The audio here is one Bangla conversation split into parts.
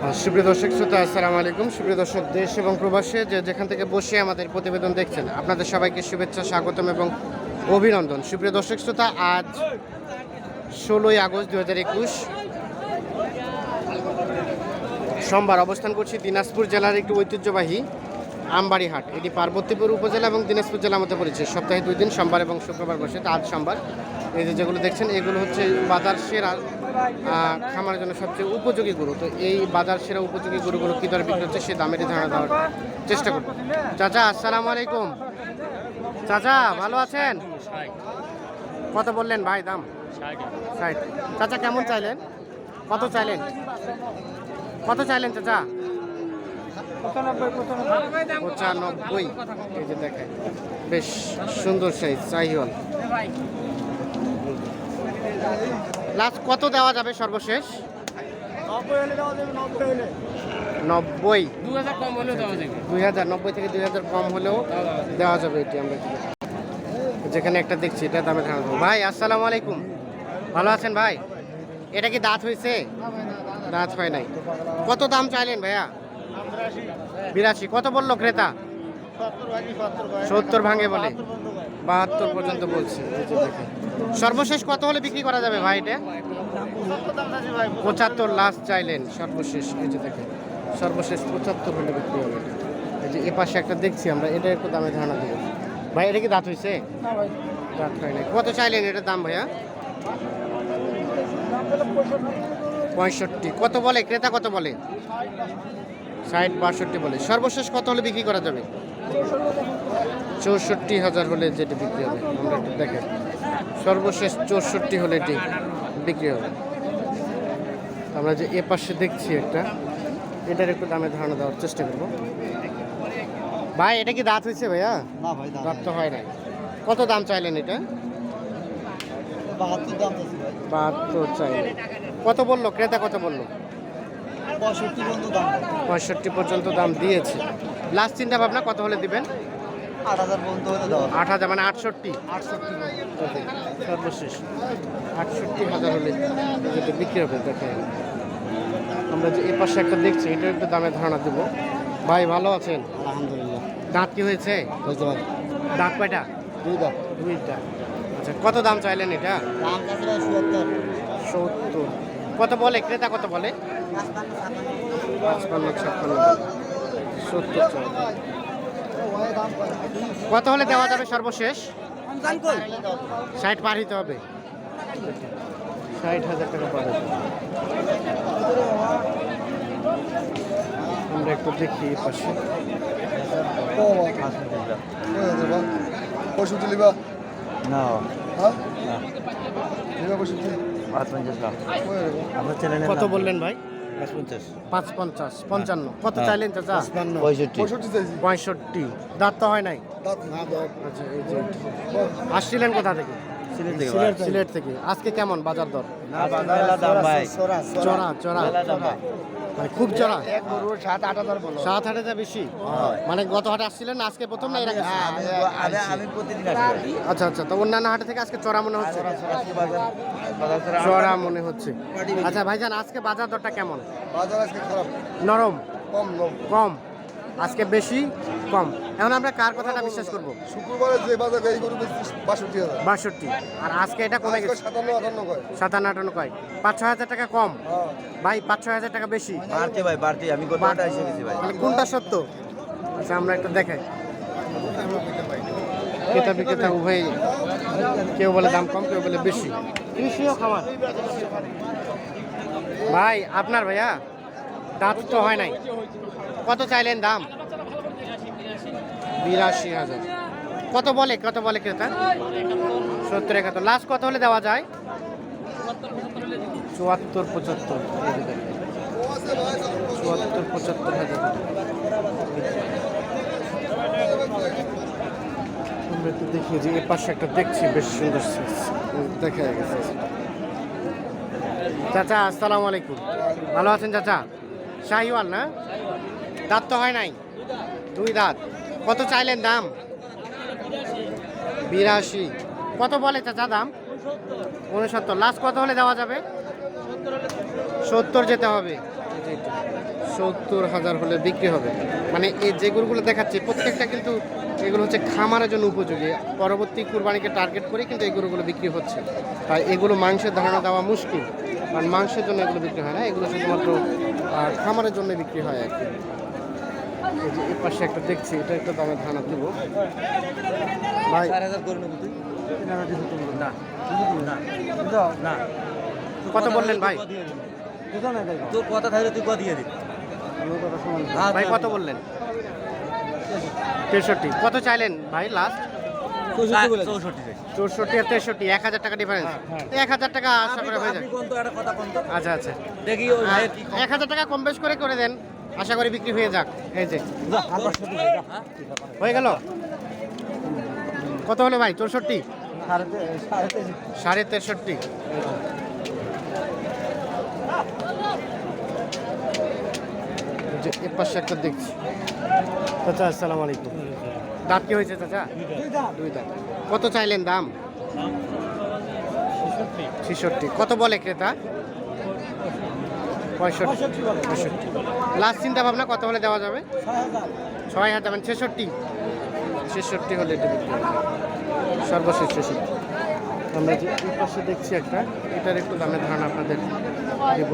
সুপ্রিয় দর্শক, শ্রোতা, আসসালামু আলাইকুম। সুপ্রিয় দর্শক, দেশ এবং প্রবাসে যে যেখান থেকে বসে আমাদের প্রতিবেদন দেখছেন, আপনাদের সবাইকে শুভেচ্ছা, স্বাগতম এবং অভিনন্দন। সুপ্রিয় দর্শক, শ্রোতা, আজ ষোলোই আগস্ট দু হাজার একুশ। সোমবার অবস্থান করছি দিনাজপুর জেলার একটি ঐতিহ্যবাহী আমবাড়িহাট। এটি পার্বতীপুর উপজেলা এবং দিনাজপুর জেলার মধ্যে পড়েছে। সপ্তাহে দুই দিন, সোমবার এবং শুক্রবার বসে। আজ সোমবার। এই যে যেগুলো দেখছেন, এগুলো হচ্ছে বাজার সেরা খামারের জন্য সবচেয়ে উপযোগী গরু। তো এই বাজার সেরা উপযোগী গরুগুলো কী দরে বিক্রি হচ্ছে, সে দামেরই ধারণা দেওয়ার চেষ্টা করব। চাচা, আসসালামু আলাইকুম। চাচা, ভালো আছেন? কত বললেন ভাই দাম? ষাট। চাচা, কেমন চাইলেন? কত চাইলেন? কত চাইলেন চাচা? পঁচানব্বই। এই যে বেশ সুন্দর সাইজ চাইহল লাস্ট কত দেওয়া যাবে সর্বশেষ? নব্বই। দুই হাজার নব্বই থেকে দুই হাজার কম হলেও দেওয়া যাবে এটি আমরা যেখানে একটা দেখছি এটা দামে দেবো ভাই আসসালামু আলাইকুম। ভালো আছেন ভাই? এটা কি দাঁত হয়েছে? দাঁত হয় নাই। কত দাম চাইলেন ভাইয়া? বিরাশি। কত বলল ক্রেতা? সত্তর ভাঙে বলে। বাহাত্তর পর্যন্ত বলছে। দেখেন। সর্বশেষ কত হলে বিক্রি করা যাবে ভাই এটা? পঁচাত্তর লাস্ট চাইলেন সর্বশেষ এই যে দেখেন সর্বশেষ পঁচাত্তর হলে বিক্রি হবে। এই যে এ পাশে একটা দেখছি আমরা এটা একটু দামে ধারণা দেবো। ভাই এটা কি দাঁত হয়েছে দাঁত হয় না কত চাইলেন এটার দাম ভাইয়া? পঁয়ষট্টি। কত বলে? ক্রেতা কত বলে? ষাট বাষট্টি বলে। সর্বশেষ কত হলে বিক্রি করা যাবে? চৌষট্টি হাজার হলে যেটা বিক্রি হবে। আমরা একটু দেখেন। সর্বশেষ চৌষট্টি হলে এটি বিক্রি হবে। আমরা যে এ পাশে দেখছি একটা এটার একটু দামে ধারণা দেওয়ার চেষ্টা করব। ভাই এটা কি দাঁত হয়েছে ভাইয়া? না ভাই দাঁত তো হয় না কত দাম চাইলেন এটা? বাহাত্তর দাম আছে বাহাত্তর চাইলেন। কত বলল? ক্রেতা কত বলল? পঁয়ষট্টি বন্ধু দাম। পঁয়ষট্টি পর্যন্ত দাম দিয়েছে। লাস্ট চিন্তা ভাবনা কত হলে দিবেন? আট হাজার পর্যন্ত হলে দেওয়া আট হাজার মানে আটষট্টি। আটষট্টি সর্বশেষ। আটষট্টি হাজার হলে যেটা বিক্রি হবে দেখেন আমরা যে এ পাশে একটা দেখছি এটা একটু দামে ধারণা দেবো। ভাই ভালো আছেন? আলহামদুলিল্লাহ। দাঁত কি হয়েছে? বুঝতে পারি দাঁত কয়টা? দুই দাম দুইটা। আচ্ছা কত দাম চাইলেন এটা? দাম কাছে সত্তর। কত বলে? ক্রেতা কত বলে? পাঁচপান্ন ছাপ্পান্ন। সত্তর চাই। কত হলে দেওয়া যাবে সর্বশেষ? ষাট পার হইতে হবে। ষাট হাজার টাকা পাবে আমরা একটু দেখি এই পাশে। পঁয়ষট্টি লিবা? না। হ্যাঁ? কত বললেন ভাই? পাঁচ পঞ্চাশ পঞ্চান্ন। কত চাইলেন চাচা? পঁয়ষট্টি। পঁয়ষট্টি পঁয়ষট্টি। দাঁত তো হয় নাই? আচ্ছা এই যে আসছিলেন কোথা থেকে? সিলেট থেকে। আজকে কেমন বাজার দর? না বাজার দাম ভাই। চড়া চড়া মানে খুব চড়া এক গরুর সাত আট হাজার বলো। সাত আট হাজার বেশি? মানে গত হাটে আসছিলেন আজকে প্রথম না এর আগে? হ্যাঁ, আমি আমি প্রতিদিন আচ্ছা আচ্ছা তো অন্যান্য হাটে থেকে আজকে চড়া মনে হচ্ছে? চড়া মনে হচ্ছে। আচ্ছা ভাইজান আজকে বাজার দরটা কেমন? বাজার আজকে খারাপ। নরম? কম কম? আজকে বেশি কম। এখন আমরা কার কথাটা বিশ্বাস করব? শুক্রবারে যে বাজার এই গরু বাষট্টি হাজার। বাষট্টি। আর আজকে এটা কমে আজকে গেছে। সাতান্ন আটান্ন কয়? সাতান্ন আটান্ন কয়। পাঁচ ছয় হাজার টাকা কম। হ্যাঁ। ভাই পাঁচ ছয় হাজার টাকা বেশি। বাড়তে ভাই বাড়তে। আমি কোথাটা এসে গেছি ভাই? কোনটা সত্য? আচ্ছা আমরা একটু দেখাই। ক্রেতা বিক্রেতা উভয় কেউ বলে দাম কম কেউ বলে বেশি। কৃষিও খামার। ভাই আপনার ভাইয়া? দাঁত তো হয় নাই। কত চাইলেন দাম? বিরাশি হাজার। কত বলে? কত বলে ক্রেতা? সত্তর একাত্তর। লাস্ট কত হলে দেওয়া যায়? চুয়াত্তর পঁচাত্তর। চুয়াত্তর পঁচাত্তর হাজার। আমরা দেখি যে এ পাশে একটা দেখছি, বেশ সুন্দর। দেখা গেছে। চাচা, আসসালামু আলাইকুম। ভালো আছেন চাচা? শাহিওয়াল না? দাঁত তো হয় নাই? দুই দাঁত। কত চাইলেন দাম? বিরাশি। কত বলে চাচা দাম? উনসত্তর। লাস্ট কত হলে দেওয়া যাবে? সত্তর যেতে হবে। সত্তর হাজার হলে বিক্রি হবে। মানে এই যে গরুগুলো দেখাচ্ছি, প্রত্যেকটা কিন্তু এগুলো হচ্ছে খামারের জন্য উপযোগী। পরবর্তী কুরবানিকে টার্গেট করে কিন্তু এই গরুগুলো বিক্রি হচ্ছে। তাই এগুলো মাংসের ধারণা দেওয়া মুশকিল। কারণ মাংসের জন্য এগুলো বিক্রি হয় না। এগুলো শুধুমাত্র আহ, খামারের জন্য বিক্রি হয় আর কি। এই যে এই পাশে একটা দেখছি এটা একটা দামের ধারণা দিব ভাই কত বললেন ভাই? তোর কথা থাকলে তুই কথা দিয়ে দিবি ভাই কত বললেন? তেষট্টি। কত চাইলেন ভাই লাস্ট চৌষট্টি আর তেষট্টি এক হাজার টাকা ডিফারেন্স এক হাজার টাকা আশা করে হয়ে আচ্ছা আচ্ছা। দেখি এক হাজার টাকা কম বেশ করে করে দেন। আশা করি বিক্রি হয়ে যাক। এই যে। হ্যাঁ? হয়ে? গেল? কত হলো ভাই? চৌষট্টি? সাড়ে তেষট্টি। এর পাশে একটা দেখছি। চাচা আসসালামু আলাইকুম। দাঁত কি হয়েছে চাচা? দুই দাঁত। কত চাইলেন দাম? ছেষট্টি। কত বলে ক্রেতা? পঁয়ষট্টি। পঁয়ষট্টি। লাস্ট চিন্তা ভাবনা কত হলে দেওয়া যাবে? ছয় হাজার মানে ছেষট্টি। ছেষট্টি হলে সর্বশেষ ছেষট্টি। আমরা যে এই পাশে দেখছি একটা, এটার একটু দামের ধারণা আপনাদের দেব।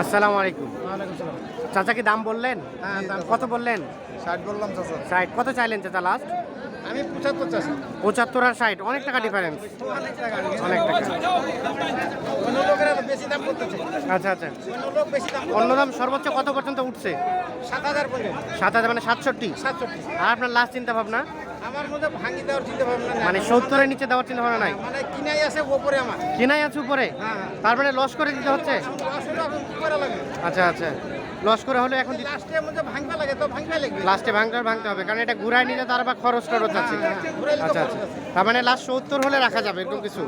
আসসালামু আলাইকুম। চাচাকে দাম বললেন? কত বললেন? ষাট বললাম চাচা। ষাট। কত চাইলেন চাচা লাস্ট আমি পঁচাত্তর চাষি। পঁচাত্তর আর ষাট অনেক টাকা ডিফারেন্স অনেক টাকা অন্য লোকেরা বেশি দাম করতেছে আচ্ছা আচ্ছা। অন্য লোক বেশি দাম অন্য দাম সর্বোচ্চ কত পর্যন্ত উঠছে? সাত হাজার পর্যন্ত সাত হাজার মানে সাতষট্টি? সাতষট্টি। আর আপনার লাস্ট চিন্তা ভাবনা? আমার মধ্যে ভাঙি দেওয়ার চিন্তা ভাবনা মানে সত্তরের নিচে দেওয়ার চিন্তা ভাবনা নাই? মানে কিনাই আছে ওপরে আমার। কিনাই আছে উপরে? হ্যাঁ। হ্যাঁ তার মানে লস করে দিতে হচ্ছে? আচ্ছা আচ্ছা। লস করে হলে এখন লাস্টের মধ্যে ভাঙবা লাগে তো ভাঙবা লাগবে। লাস্টে হবে, ভাঙতে হবে কারণ এটা ঘুরায় নিলে তার আবার খরচ টরচ আছে। আচ্ছা আচ্ছা। তার মানে লাস্ট সত্তর হলে রাখা যাবে এরকম কিছু?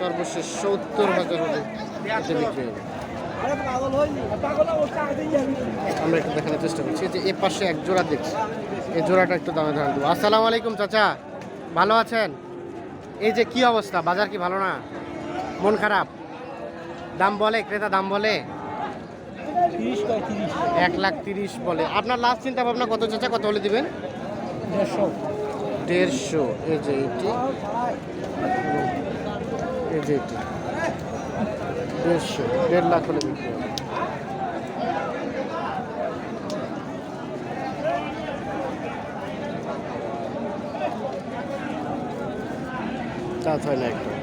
সর্বশেষ সত্তর হাজার হলে এটা বিক্রি হবে। আমরা একটু দেখানোর চেষ্টা করছি যে এ পাশে এক জোড়া দেখছি। এই জোড়াটা একটু দামে ধারণ দেবো। আসসালামু আলাইকুম চাচা। ভালো আছেন? এই যে কি অবস্থা? বাজার কি ভালো না? মন খারাপ? দাম বলে ক্রেতা দাম বলে? এক লাখ তিরিশ বলে। আপনার লাস্ট চিন্তা ভাবনা কত চাচা? কত হলে দিবেন? দেড়শো। এই যে এটি। এই যে এটি। দেড়শো। দেড় লাখ হলে বিক্রি হবে। হয় না একটু